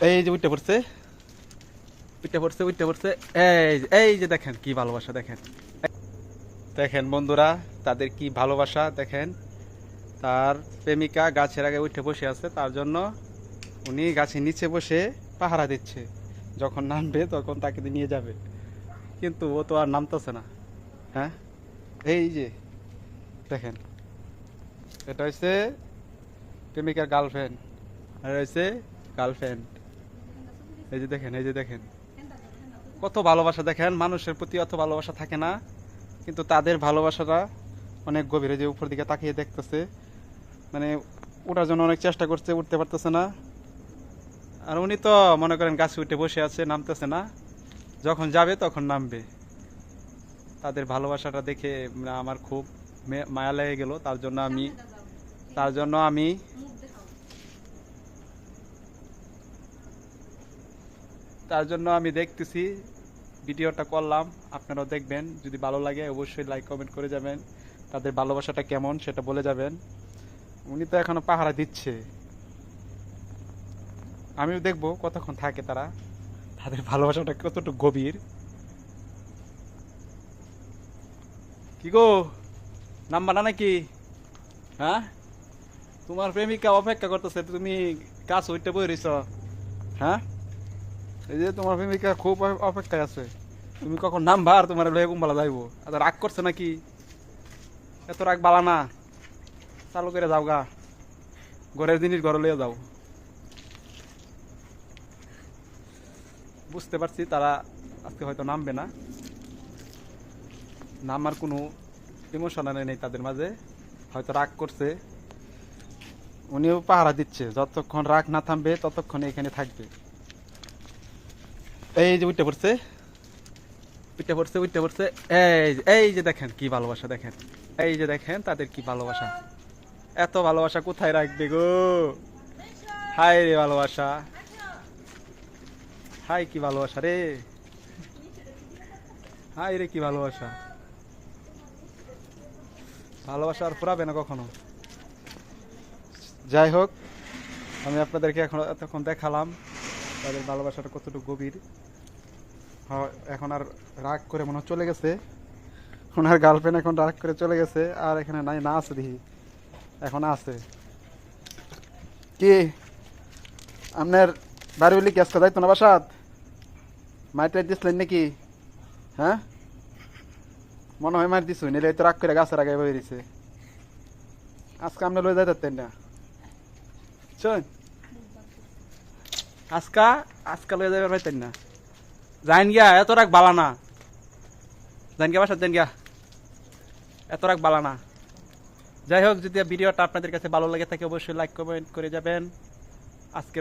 এই যে উঠতে পড়ছে। উঠতে পড়ছে উঠতে পড়ছে। এই এই যে দেখেন কি ভালোবাসা, দেখেন। দেখেন বন্ধুরা, তাদের কি ভালোবাসা, দেখেন। তার প্রেমিকা গাছের আগে উঠে বসে আছে, তার জন্য উনি গাছের নিচে বসে পাহারা দিচ্ছে। যখন নামবে, তখন তাকে নিয়ে যাবে। কিন্তু ও তো আর নামতেছে না। হ্যাঁ? এই যে, দেখেন। এটা হচ্ছে প্রেমিকার গার্লফ্রেন্ড। আর হচ্ছে গার্লফ্রেন্ড। এই যে দেখেন, এই যে দেখেন। কত ভালোবাসা দেখেন, মানুষের প্রতি অত ভালোবাসা থাকে না, কিন্তু তাদের ভালোবাসাটা অনেক গভীরে যে উপর দিকে তাকিয়ে দেখতেছে। মানে ওঠার জন্য অনেক চেষ্টা করছে, উঠতে পারতেছে না। আর উনি তো মনে করেন গাছে উঠে বসে আছে, নামতেছে না। যখন যাবে তখন নামবে। তাদের ভালোবাসাটা দেখে আমার খুব মায়া লেগে গেল। তার জন্য আমি তার জন্য আমি তার জন্য আমি দেখতেছি, ভিডিওটা করলাম, আপনারাও দেখবেন, যদি ভালো লাগে অবশ্যই লাইক কমেন্ট করে যাবেন, তাদের ভালোবাসাটা কেমন সেটা বলে যাবেন। উনি তো এখনও পাহারা দিচ্ছে। আমিও দেখব কতক্ষণ থাকে তারা। তাদের ভালোবাসাটা কতটুকু গভীর। কি গো? নাম্বার না নাকি? হ্যাঁ? তোমার প্রেমিকা অপেক্ষা করতেছে, তুমি কাজ ওইটা বই রইছ হ্যাঁ? এই যে তোমার প্রেমিকা খুব অপেক্ষায় আছে। তুমি কখন নামবা আর তোমার লয়ে কুম্বালা যাইবো। আর রাগ করছে নাকি? এত রাগ বালা না। চালু করে যাও গা। ঘরের জিনিস ঘরে লইয়া যাও। বুঝতে পারছি তারা আজকে হয়তো নামবে না। নামার কোনো ইমোশনাল নেই তাদের মাঝে। হয়তো রাগ করছে। উনিও পাহারা দিচ্ছে, যতক্ষণ রাগ না থামবে, ততক্ষণ এখানে থাকবে। এই যে উঠতে পড়ছে। উঠতে পড়ছে উঠতে পড়ছে। এই এই যে দেখেন কি ভালোবাসা দেখেন। এই যে দেখেন তাদের কি ভালোবাসা। এত ভালোবাসা কোথায় রাখবে গো? হাই রে ভালোবাসা। হাই কি ভালোবাসা রে। হাই রে কি ভালোবাসা। ভালোবাসা আর ফুরাবে না কখনো। যাই হোক, আমি আপনাদেরকে এখন এতক্ষণ দেখালাম। তাদের ভালোবাসাটা কতটুকু গভীর। হ- এখন আর রাগ করে মনে হয় চলে গেছে। ওনার গার্লফ্রেন্ড এখন রাগ করে চলে গেছে, আর এখানে নাই, না আছে দেখি। এখন আছে। কি? আপনার বাড়ি বলি গ্যাস যাইতো না বাসাত? মাইটাই দিছিলেন নাকি? হ্যাঁ? মনে হয় মার দিছুই নিলে তো রাগ করে গাছের আগে বেরিয়েছে আজকে আপনি লয়ে যাইতেন না। চল আজকা আজকাল লয়ে যাবে পাইতেন না। যাইন গিয়া, এত রাগ বালা না। যাইন গিয়া বাসার গিয়া। এত রাগ বালা না। যাই হোক, যদি ভিডিওটা আপনাদের কাছে ভালো লাগে থাকে, অবশ্যই লাইক কমেন্ট করে যাবেন। আজকে